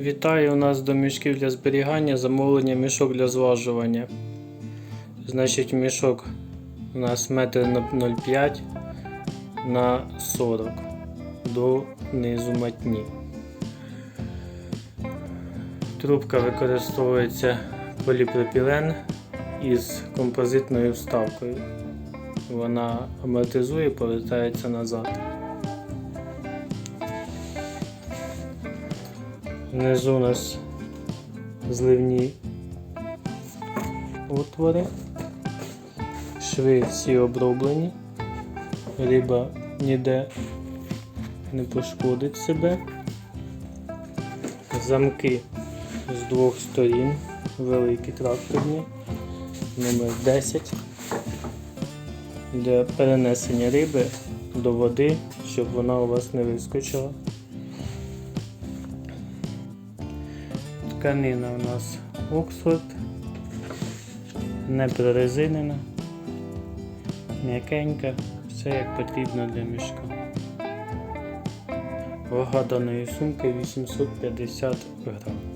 Завітає у нас до мішків для зберігання замовлення мішок для зважування. Значить, мішок у нас метр на 0,5 на 40 до низу матні. Трубка використовується поліпропілен із композитною вставкою. Вона амортизує і повертається назад. Внизу у нас зливні отвори. Шви всі оброблені. Риба ніде не пошкодить себе. Замки з двох сторін, великі тракторні, номер 10 для перенесення риби до води, щоб вона у вас не вискочила. Тканина у нас Оксфорд, не прорезинена, м'якенька, все як потрібно для мішка. Вага даної сумки 850 грам.